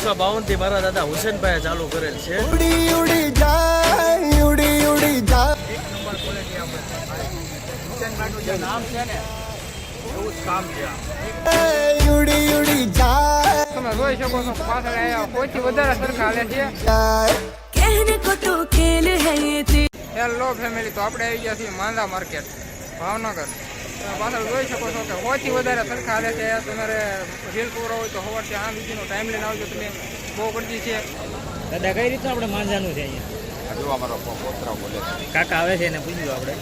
ઓગણીસો બાવનથી મારા દાદા હુસેનભાઈ ચાલુ કરેલ છે. તમે જોઈ શકો છો પાછળ આવ્યા કોઈથી વધારે સરખા છે. કહેને કો હેલો ફેમિલી તો? આપણે આવી ગયા છીએ માંદા માર્કેટ ભાવનગર. પાછળ જોઈ શકો છો કે સૌથી વધારે સરખા હાલે છે. તમારે રીલ પૂરો હોય તો સવારથી આ સુધીનો ટાઈમ લઈને આવજો તમે. બહુ ગરદી છે. દાદા કઈ રીતનું આપણે માંજાનું છે અહીંયા? કાકા આવે છે એને પૂછ્યું આપણે.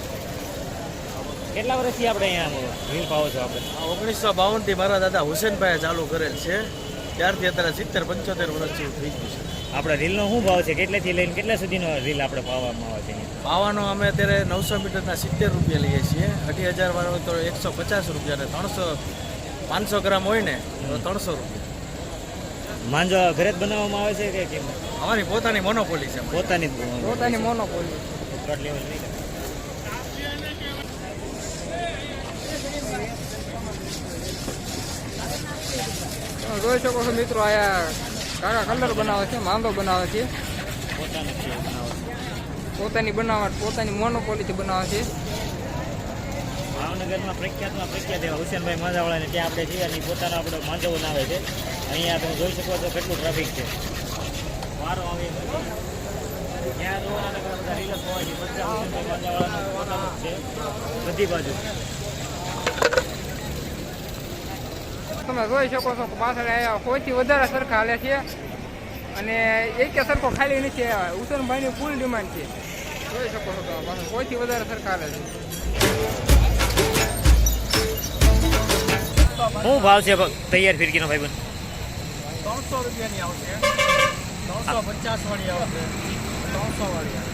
કેટલા વર્ષથી આપણે અહીંયા રીલ પાવો છો આપણે? ઓગણીસો બાવનથી મારા દાદા હુસેનભાઈ ચાલુ કરેલ છે. ત્યારથી અત્યારે સિત્તેર પંચોતેર વર્ષ જેવું થઈ ગયું છે. આપણે રીલનો શું ભાવ છે? કેટલેથી લઈને કેટલા સુધીનો રીલ આપણે પાવામાં આવે છે પાવાનો અમે અત્યારે નવસો મીટરના સિત્તેર રૂપિયા લઈએ છીએ. અઢી હજાર વાળો તો એકસો પચાસ રૂપિયા અને ત્રણસો પાંચસો ગ્રામ હોય ને તો ત્રણસો રૂપિયા. માંજો ઘરે જ બનાવવામાં આવે છે કે કેમ? અમારી પોતાની મોનોપોલી છે પોતાની જ પોતાની મોનોપોલી જોઈ શકો છો મિત્રો આયા કાકા કલર બનાવે છે, માંદો બનાવે છે. પોતાનું બનાવટ, પોતાની મોનોપોલીથી બનાવે છે. ભાવનગરમાં પ્રખ્યાતમાં પ્રખ્યાત એવા હુસેનભાઈ માંજાવાળાને ત્યાં આપણે જઈએ અને પોતાનો આપણો માંજો બનાવે છે. અહીંયા તમે જોઈ શકો છો કેટલું ટ્રાફિક છે. વારો આવે ત્યાં જોવાના બધા રિલક્સ છે બધા હુસેનભાઈ માંજાવાળાનો બધી બાજુ. તમે જોઈ શકો છો કે પાછળ અહીંયા સૌથી વધારે સરખા હાલે છે. અને એક સરખો ખાલી નથી હુસેનભાઈની ફૂલ ડિમાન્ડ છે. જોઈ શકો છો તમે પાછળ સૌથી વધારે સરખા હાલે છે. શું ભાવ છે તૈયાર ફિરકીનો ભાઈ ત્રણસો રૂપિયાની આવશે. ત્રણસો પચાસ વાળી આવશે. ત્રણસો વાળી આવે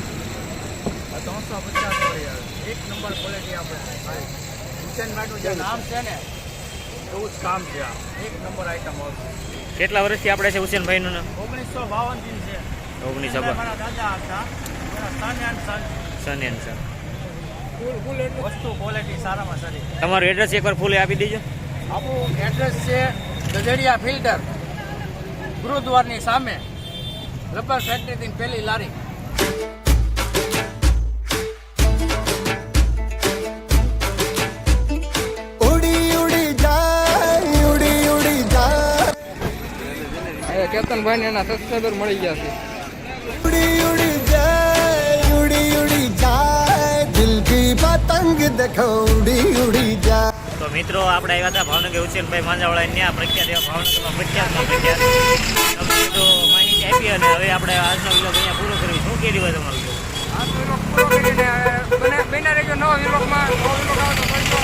ત્રણસો પચાસ વાળી આવે. એક નંબર ક્વોલિટી આપણે હુસેનભાઈનું જે નામ છે ને એવું જ કામ છે આ. એક નંબર આઈટમ આવશે કેટલા વર્ષથી આપણે છે હુસેનભાઈનું નામ? ઓગણીસો બાવનથી છે. ઓગણીસો મારા દાદા હતા. સન્યાન સન વસ્તુ ક્વોલિટી સારામાં સારી. તમારું એડ્રેસ એકવાર ફૂલે આપી દેજો. આપણું એડ્રેસ છે ગજડિયા ફિલ્ટર ગુરુદ્વારની સામે. રબર ફેક્ટરીની પહેલી લારી. અહીંયા કેતનભાઈને એના સબસ્ક્રાઈબર મળી ગયા છે. ઉડી ઉડી જાય ઉડી ઉડી જાય દિલ કી પતંગ દેખો ઉડી ઉડી જાય તો મિત્રો આપણે આવ્યા હતા ભાવનગર હુસેનભાઈ માંજાવાળા ત્યાં પ્રખ્યાત એવા ભાવનગરમાં પ્રખ્યાતમાં પ્રખ્યાત તમને તો માહિતી આપી અને હવે આપણે આજનો વિલોક અહીંયા પૂરો કર્યો શું કે દિવસ તમારું? આજનો વિલોક પૂરો કરીને બને- બન્યા રહેજો નવા વિલોગમાં નવો